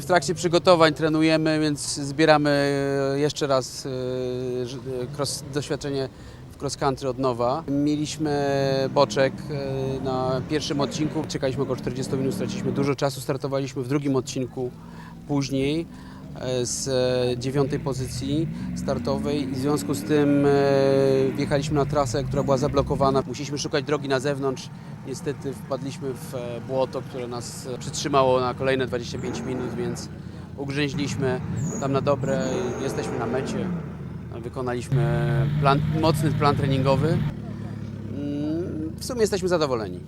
w trakcie przygotowań trenujemy, więc zbieramy e, jeszcze raz e, e, doświadczenie w cross country od nowa. Mieliśmy boczek na pierwszym odcinku, czekaliśmy około 40 minut, straciliśmy dużo czasu, startowaliśmy w drugim odcinku później z e, dziewiątej pozycji startowej i w związku z tym e, wjechaliśmy na trasę, która była zablokowana. Musieliśmy szukać drogi na zewnątrz. Niestety wpadliśmy w e, błoto, które nas e, przytrzymało na kolejne 25 minut, więc ugrzęźliśmy tam na dobre. Jesteśmy na mecie. Wykonaliśmy plan, mocny plan treningowy. Mm, W sumie jesteśmy zadowoleni.